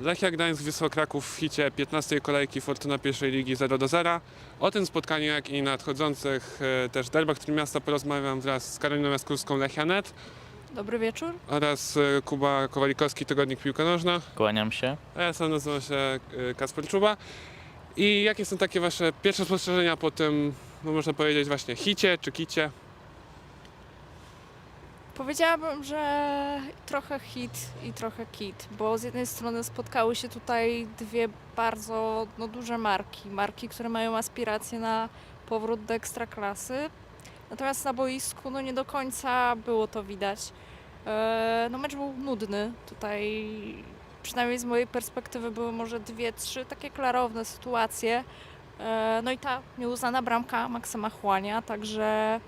Lechia Gdańsk, Wisła Kraków w hicie 15 kolejki Fortuna pierwszej ligi 0 do 0. O tym spotkaniu, jak i nadchodzących e, też derbach Trójmiasta porozmawiam wraz z Karoliną Jaskurską Lechianet Dobry wieczór. oraz e, Kuba Kowalikowski, Tygodnik Piłka Nożna. Kłaniam się. A ja sam nazywam się e, Kasper Czuba. I jakie są takie wasze pierwsze spostrzeżenia po tym, no można powiedzieć właśnie hicie czy kicie? Powiedziałabym, że trochę hit i trochę kit, bo z jednej strony spotkały się tutaj dwie bardzo no, duże marki, marki, które mają aspiracje na powrót do ekstraklasy. Natomiast na boisku no, nie do końca było to widać. E, no, mecz był nudny. Tutaj, przynajmniej z mojej perspektywy, były może dwie, trzy takie klarowne sytuacje. E, no i ta nieuznana bramka Maksyma Chłania, także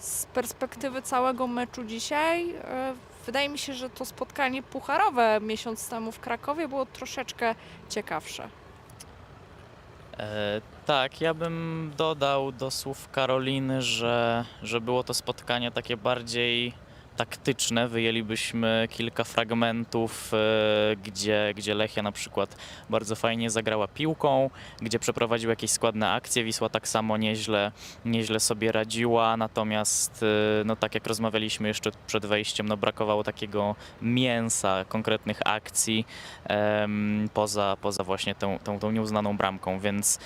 z perspektywy całego meczu dzisiaj, e, wydaje mi się, że to spotkanie pucharowe miesiąc temu w Krakowie było troszeczkę ciekawsze. E, tak, ja bym dodał do słów Karoliny, że, że było to spotkanie takie bardziej taktyczne. Wyjęlibyśmy kilka fragmentów, e, gdzie, gdzie Lechia na przykład bardzo fajnie zagrała piłką, gdzie przeprowadził jakieś składne akcje. Wisła tak samo nieźle, nieźle sobie radziła, natomiast e, no, tak jak rozmawialiśmy jeszcze przed wejściem, no, brakowało takiego mięsa, konkretnych akcji poza, poza właśnie tą, tą, tą nieuznaną bramką, więc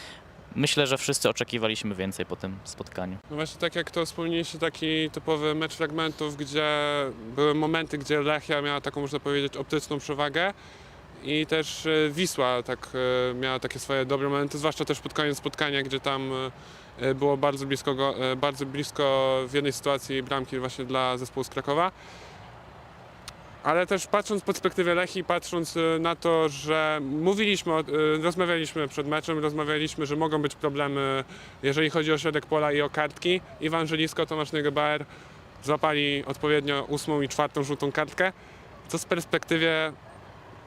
myślę, że wszyscy oczekiwaliśmy więcej po tym spotkaniu. No właśnie tak jak to wspomnieliście, taki typowy mecz fragmentów, gdzie były momenty, gdzie Lechia miała taką, można powiedzieć, optyczną przewagę i też e, Wisła tak e, miała takie swoje dobre momenty, zwłaszcza też pod koniec spotkania, gdzie tam e, było bardzo blisko, bardzo blisko w jednej sytuacji bramki właśnie dla zespołu z Krakowa. Ale też patrząc z perspektywy Lechii, patrząc e, na to, że mówiliśmy, e, rozmawialiśmy przed meczem, rozmawialiśmy, że mogą być problemy jeżeli chodzi o środek pola i o kartki, Iwan Żelisko, Tomasz Negebaer złapali odpowiednio ósmą i czwartą żółtą kartkę, co z perspektywie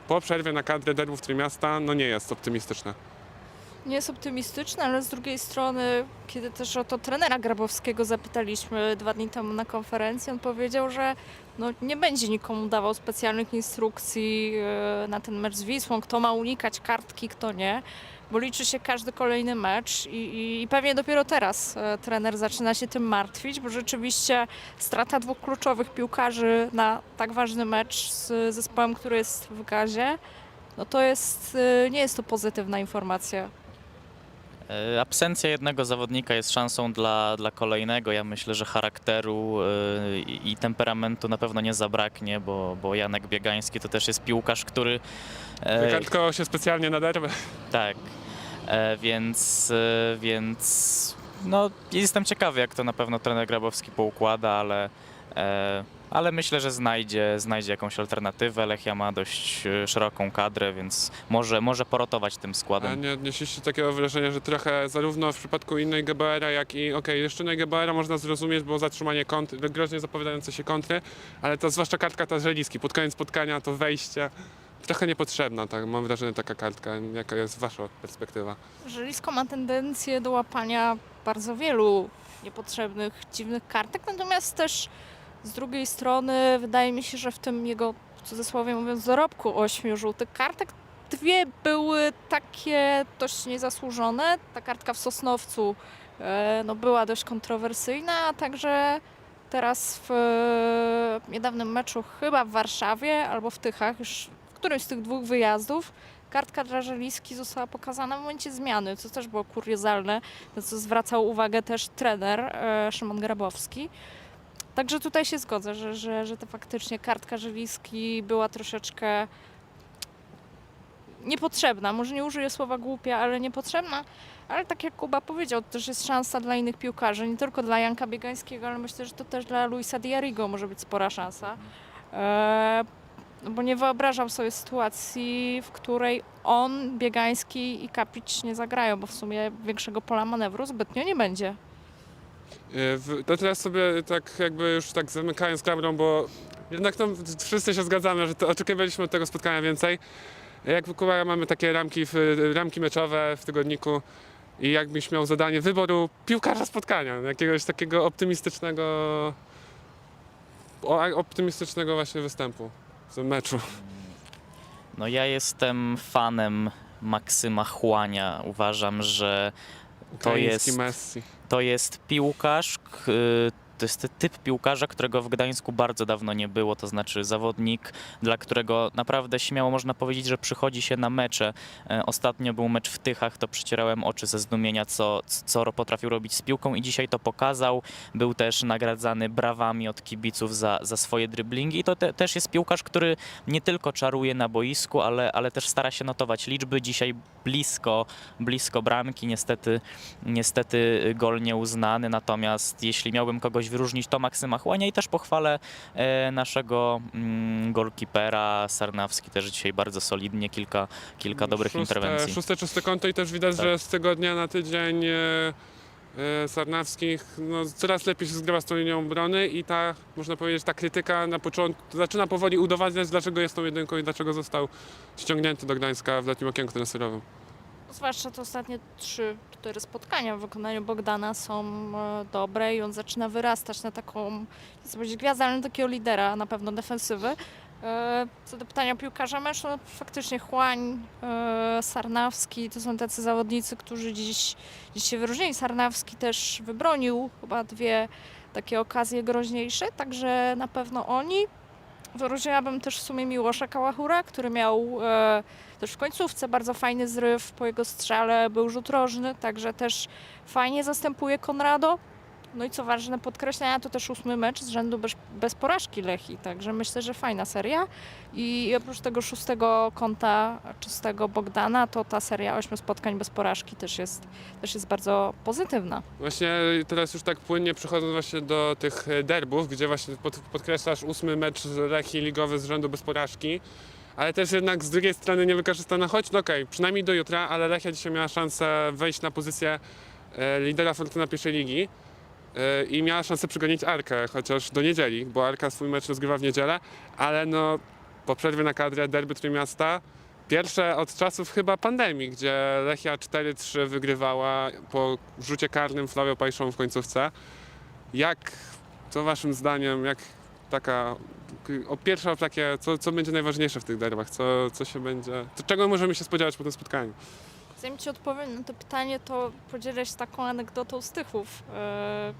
po przerwie na kadrę derbów Trójmiasta no nie jest optymistyczne. Nie jest optymistyczne, ale z drugiej strony, kiedy też o to trenera Grabowskiego zapytaliśmy dwa dni temu na konferencji, on powiedział, że no, nie będzie nikomu dawał specjalnych instrukcji e, na ten mecz z Wisłą, kto ma unikać kartki, kto nie, bo liczy się każdy kolejny mecz i, i, i pewnie dopiero teraz e, trener zaczyna się tym martwić, bo rzeczywiście strata dwóch kluczowych piłkarzy na tak ważny mecz z zespołem, który jest w gazie, no to jest, e, nie jest to pozytywna informacja. E, Absencja jednego zawodnika jest szansą dla, dla kolejnego. Ja myślę, że charakteru e, i i temperamentu na pewno nie zabraknie, bo, bo Janek Biegański to też jest piłkarz, który. e, Wykartkował się specjalnie na derbę. Tak, więc, więc no, jestem ciekawy, jak to na pewno trener Grabowski poukłada, ale, ale myślę, że znajdzie, znajdzie jakąś alternatywę. Lechia ma dość e, szeroką kadrę, więc może, może porotować tym A składem. nie odnieśliście takiego wrażenia, że trochę zarówno w przypadku innej GBR-a, jak i okej, jeszcze innej GBR-a można zrozumieć, bo zatrzymanie kontry, groźnie zapowiadające się kontry, ale to zwłaszcza kartka ta Żeliski, pod koniec spotkania to wejście, trochę niepotrzebna, tak, mam wrażenie taka kartka. Jaka jest wasza perspektywa? Żelisko ma tendencję do łapania bardzo wielu niepotrzebnych, dziwnych kartek, natomiast też z drugiej strony wydaje mi się, że w tym jego, w cudzysłowie mówiąc, dorobku ośmiu żółtych kartek dwie były takie dość niezasłużone. Ta kartka w Sosnowcu e, no, była dość kontrowersyjna, a także teraz w e, niedawnym meczu chyba w Warszawie albo w Tychach, już w którymś z tych dwóch wyjazdów, kartka dla Żeliski została pokazana w momencie zmiany, co też było kuriozalne, na co zwracał uwagę też trener e, Szymon Grabowski. Także tutaj się zgodzę, że, że, że to faktycznie kartka Żeliski była troszeczkę niepotrzebna. Może nie użyję słowa głupia, ale niepotrzebna. Ale tak jak Kuba powiedział, to też jest szansa dla innych piłkarzy, nie tylko dla Janka Biegańskiego, ale myślę, że to też dla Luisa Diarigo może być spora szansa. E, no bo nie wyobrażam sobie sytuacji, w której on, Biegański i Kapić nie zagrają, bo w sumie większego pola manewru zbytnio nie będzie. E, To teraz sobie tak jakby już tak zamykając kamerą, bo jednak tam wszyscy się zgadzamy, że to oczekiwaliśmy od tego spotkania więcej. Jak Kuba mamy takie ramki, ramki meczowe w tygodniku i jakbyś miał zadanie wyboru piłkarza spotkania, jakiegoś takiego optymistycznego optymistycznego właśnie występu w meczu. No ja jestem fanem Maksyma Chłania. Uważam, że to Ukraiński jest, Messi. To jest piłkarz, k- to jest typ piłkarza, którego w Gdańsku bardzo dawno nie było, to znaczy zawodnik, dla którego naprawdę śmiało można powiedzieć, że przychodzi się na mecze. E, Ostatnio był mecz w Tychach, to przecierałem oczy ze zdumienia, co, co potrafił robić z piłką i dzisiaj to pokazał. Był też nagradzany brawami od kibiców za, za swoje driblingi i to te, też jest piłkarz, który nie tylko czaruje na boisku, ale, ale też stara się notować liczby. Dzisiaj blisko, blisko bramki, niestety, niestety gol nieuznany, natomiast jeśli miałbym kogoś wyróżnić, to Maksyma Chłania i też pochwalę e, naszego mm, golkipera. Sarnawski też dzisiaj bardzo solidnie, kilka, kilka dobrych szóste, interwencji. Szóste, czyste konto i też widać, Tak. że z tygodnia na tydzień e, Sarnawskich no, coraz lepiej się zgrywa z tą linią obrony i ta, można powiedzieć, ta krytyka na początku zaczyna powoli udowadniać, dlaczego jest tą jedynką i dlaczego został ściągnięty do Gdańska w letnim okienku transferowym. Zwłaszcza te ostatnie 3-4 spotkania w wykonaniu Bogdana są e, dobre i on zaczyna wyrastać na taką, nie chcę powiedzieć gwiazdę, ale na takiego lidera na pewno defensywy. E, Co do pytania piłkarza meczu, no, faktycznie Chłań, e, Sarnawski to są tacy zawodnicy, którzy dziś, dziś się wyróżnili. Sarnawski też wybronił chyba dwie takie okazje groźniejsze, także na pewno oni. Wyróżniłabym też w sumie Miłosza Kałachura, który miał e, też w końcówce bardzo fajny zryw po jego strzale, był rzut rożny, także też fajnie zastępuje Konrado. No i co ważne podkreślenia, to też ósmy mecz z rzędu bez, bez porażki Lechi, także myślę, że fajna seria. I oprócz tego szóstego kąta czystego Bogdana, to ta seria ośmiu spotkań bez porażki też jest, też jest bardzo pozytywna. Właśnie teraz już tak płynnie przechodząc właśnie do tych derbów, gdzie właśnie pod, podkreślasz ósmy mecz Lechii ligowy z rzędu bez porażki, ale też jednak z drugiej strony niewykorzystana, choć no okej, przynajmniej do jutra, ale Lechia dzisiaj miała szansę wejść na pozycję e, lidera Fortuna pierwszej ligi i miała szansę przegonić Arkę, chociaż do niedzieli, bo Arka swój mecz rozgrywa w niedzielę, ale no po przerwie na kadrę derby Trójmiasta Pierwsze od czasów chyba pandemii, gdzie Lechia 4-3 wygrywała po rzucie karnym Flavio Pajszą w końcówce. Jak, co waszym zdaniem, jak taka, o pierwsze takie, co, co będzie najważniejsze w tych derbach, co, co się będzie, czego możemy się spodziewać po tym spotkaniu? Zanim Ci odpowiem na to pytanie, to podzielę się taką anegdotą z Tychów. E,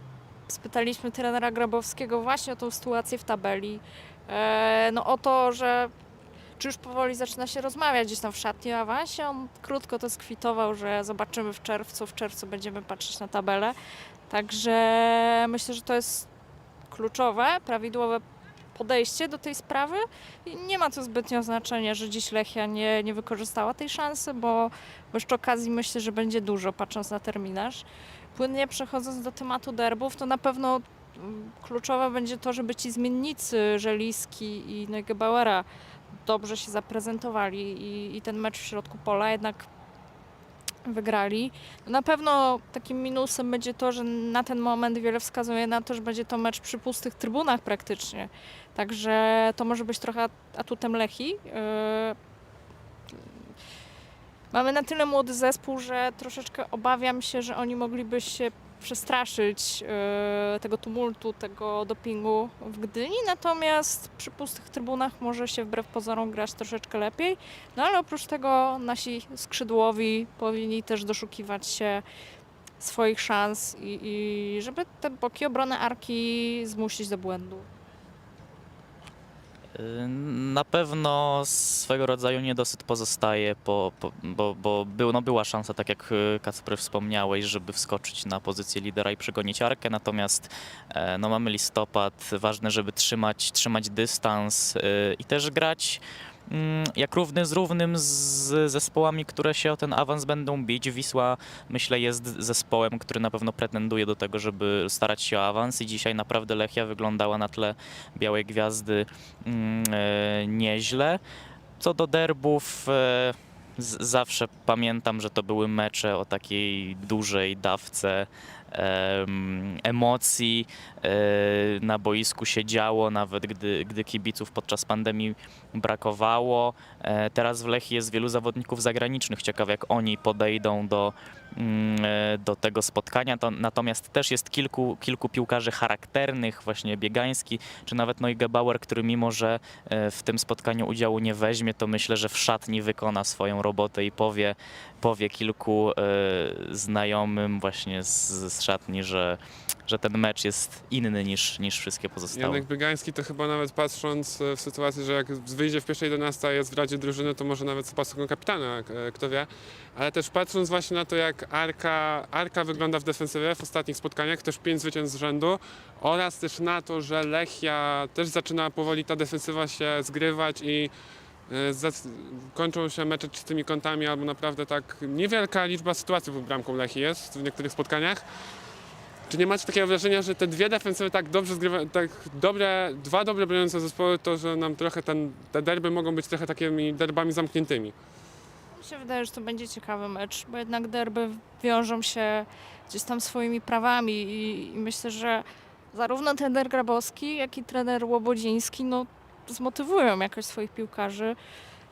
Spytaliśmy trenera Grabowskiego właśnie o tą sytuację w tabeli. E, No o to, że czy już powoli zaczyna się rozmawiać gdzieś tam w szatni o awansie. On krótko to skwitował, że zobaczymy w czerwcu. W czerwcu będziemy patrzeć na tabelę. Także myślę, że to jest kluczowe, prawidłowe podejście do tej sprawy. I nie ma to zbytnio znaczenia, że dziś Lechia nie, nie wykorzystała tej szansy, bo jeszcze okazji myślę, że będzie dużo, patrząc na terminarz. Płynnie przechodząc do tematu derbów, to na pewno mm, kluczowe będzie to, żeby ci zmiennicy Żeliski i Neugebauera dobrze się zaprezentowali i, i ten mecz w środku pola jednak wygrali. Na pewno takim minusem będzie to, że na ten moment wiele wskazuje na to, że będzie to mecz przy pustych trybunach praktycznie. Także to może być trochę atutem Lechi. Yy, Mamy na tyle młody zespół, że troszeczkę obawiam się, że oni mogliby się przestraszyć e, tego tumultu, tego dopingu w Gdyni, natomiast przy pustych trybunach może się wbrew pozorom grać troszeczkę lepiej. No ale oprócz tego nasi skrzydłowi powinni też doszukiwać się swoich szans i, i żeby te boki obrony Arki zmusić do błędu. Y, Na pewno swego rodzaju niedosyt pozostaje, po, po, bo, bo był, no była szansa, tak jak y, Kacper wspomniałeś, żeby wskoczyć na pozycję lidera i przegonić Arkę, natomiast e, no mamy listopad, ważne, żeby trzymać, trzymać dystans y, i też grać jak równy z równym z zespołami, które się o ten awans będą bić. Wisła myślę jest zespołem, który na pewno pretenduje do tego, żeby starać się o awans i dzisiaj naprawdę Lechia wyglądała na tle Białej Gwiazdy mm, e, nieźle. Co do derbów, e, zawsze pamiętam, że to były mecze o takiej dużej dawce emocji e, na boisku się działo, nawet gdy, gdy kibiców podczas pandemii brakowało. E, Teraz w Lechii jest wielu zawodników zagranicznych. Ciekawe, jak oni podejdą do, mm, e, do tego spotkania. To, natomiast też jest kilku, kilku piłkarzy charakternych, właśnie Biegański, czy nawet Neugebauer, który mimo, że w tym spotkaniu udziału nie weźmie, to myślę, że w szatni wykona swoją robotę i powie, powie kilku znajomym właśnie z, z szatni, że, że ten mecz jest inny niż, niż wszystkie pozostałe. Janek Biegański to chyba nawet patrząc e, w sytuacji, że jak wyjdzie w pierwszej 11, a jest w radzie drużyny, to może nawet z paską kapitana, e, kto wie. Ale też patrząc właśnie na to, jak Arka, Arka wygląda w defensywie w ostatnich spotkaniach, też pięć zwycięstw z rzędu oraz też na to, że Lechia też zaczyna powoli ta defensywa się zgrywać i kończą się mecze czystymi kątami albo naprawdę tak niewielka liczba sytuacji pod bramką Lechii jest w niektórych spotkaniach. Czy nie macie takiego wrażenia, że te dwie defensywy tak dobrze zgrywają, tak dobre, dwa dobre broniące zespoły, to że nam trochę ten, te derby mogą być trochę takimi derbami zamkniętymi? Mi się wydaje, że to będzie ciekawy mecz, bo jednak derby wiążą się gdzieś tam swoimi prawami i, i myślę, że zarówno trener Grabowski, jak i trener Łobodziński no, zmotywują jakoś swoich piłkarzy.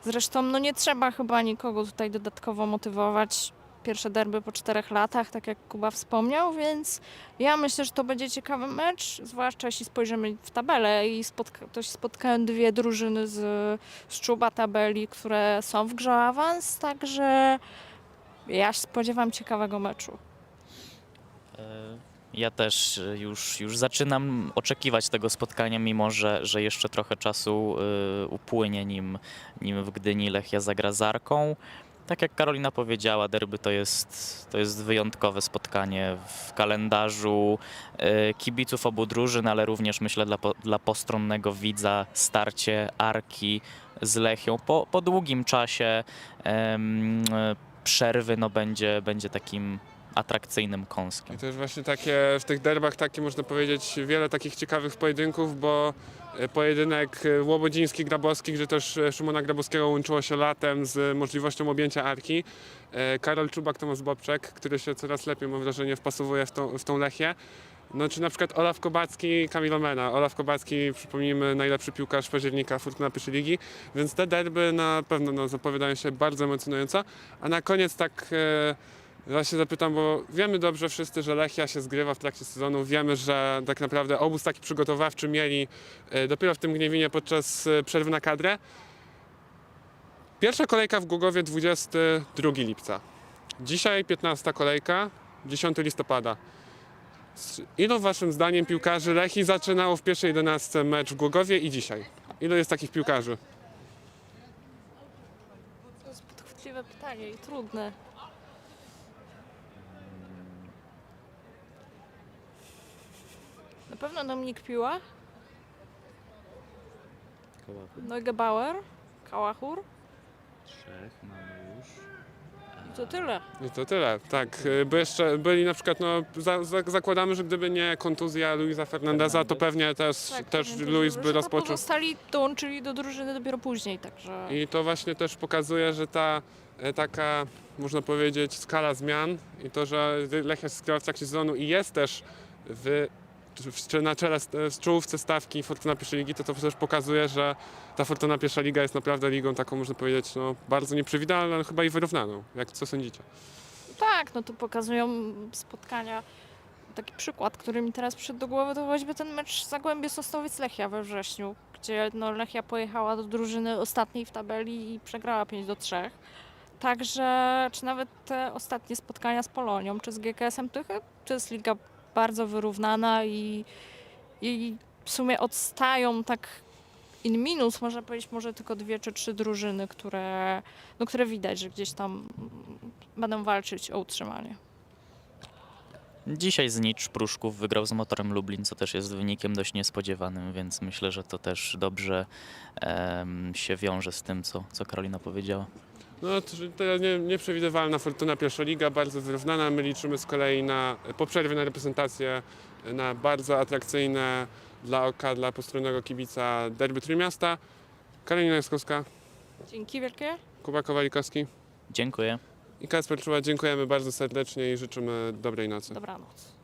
Zresztą no, nie trzeba chyba nikogo tutaj dodatkowo motywować. Pierwsze derby po czterech latach, tak jak Kuba wspomniał, więc ja myślę, że to będzie ciekawy mecz, zwłaszcza jeśli spojrzymy w tabelę i spotka- to się spotkają dwie drużyny z, z czuba tabeli, które są w grze awans, także ja się spodziewam ciekawego meczu. E, Ja też e, już, już zaczynam oczekiwać tego spotkania, mimo że, że jeszcze trochę czasu e, upłynie, nim, nim w Gdyni Lechia zagra z Arką. Tak jak Karolina powiedziała, derby to jest, to jest wyjątkowe spotkanie w kalendarzu e, kibiców obu drużyn, ale również myślę dla, dla postronnego widza starcie Arki z Lechią po, po długim czasie em, e, przerwy no będzie, będzie takim atrakcyjnym kąskiem. I też właśnie takie, w tych derbach takie można powiedzieć wiele takich ciekawych pojedynków, bo e, pojedynek e, Łobodziński-Grabowski, gdzie też e, Szymona Grabowskiego łączyło się latem z możliwością objęcia Arki. Karol Czubak, Tomasz Bobczek, który się coraz lepiej, mam wrażenie, wpasowuje w tą, w tą Lechię. No czy na przykład Olaf Kobacki, Kamil Omena. Olaf Kobacki, przypomnijmy, najlepszy piłkarz października Fortuna pierwszej ligi, więc te derby na pewno no, zapowiadają się bardzo emocjonująco. A na koniec tak e, właśnie zapytam, bo wiemy dobrze wszyscy, że Lechia się zgrywa w trakcie sezonu. Wiemy, że tak naprawdę obóz taki przygotowawczy mieli e, dopiero w tym Gniewinie podczas e, przerwy na kadrę. Pierwsza kolejka w Głogowie 22 lipca. Dzisiaj 15 kolejka, 10 listopada. Ilu waszym zdaniem piłkarzy Lechii zaczynało w pierwszej 11 mecz w Głogowie i dzisiaj? Ilu jest takich piłkarzy? To jest podchwytliwe pytanie i trudne. Na pewno Dominik Piła, Neugebauer, Kałachur Trzech mamy już. i to tyle. I to tyle, tak. y, Bo jeszcze byli na przykład, no, za, za, zakładamy, że gdyby nie kontuzja Luisa Fernandeza, to pewnie też, też pewnie Luis by już rozpoczął. Pozostali dołączyli do drużyny dopiero później, także... I to właśnie też pokazuje, że ta e, taka, można powiedzieć, skala zmian i to, że Lechia się skrywa w trakcie sezonu i jest też w, czy na czele st- w czołówce stawki Fortuna pierwszej ligi, to to też pokazuje, że ta Fortuna pierwsza liga jest naprawdę ligą taką, można powiedzieć, no, bardzo nieprzewidywalną, ale chyba i wyrównaną. Jak co sądzicie? Tak, no to pokazują spotkania. Taki przykład, który mi teraz przyszedł do głowy, to choćby ten mecz Zagłębie Sosnowiec Lechia we wrześniu, gdzie no, Lechia pojechała do drużyny ostatniej w tabeli i przegrała 5 do 3. Także, czy nawet te ostatnie spotkania z Polonią, czy z GKS-em Tychy, to jest liga bardzo wyrównana i, i w sumie odstają tak in minus, można powiedzieć, może tylko dwie czy trzy drużyny, które, no, które widać, że gdzieś tam będą walczyć o utrzymanie. Dzisiaj Znicz Pruszków wygrał z Motorem Lublin, co też jest wynikiem dość niespodziewanym, więc myślę, że to też dobrze em, się wiąże z tym, co, co Karolina powiedziała. No, to, to nie, nieprzewidywalna Fortuna pierwsza liga, bardzo wyrównana. My liczymy z kolei na, po przerwie na reprezentację, na bardzo atrakcyjne dla oka, dla postronnego kibica derby Trójmiasta. Karolina Jaskowska, Dzięki wielkie. Kuba Kowalikowski Dziękuję. I Kasper Czuba. Dziękujemy bardzo serdecznie i życzymy dobrej nocy. Dobranoc.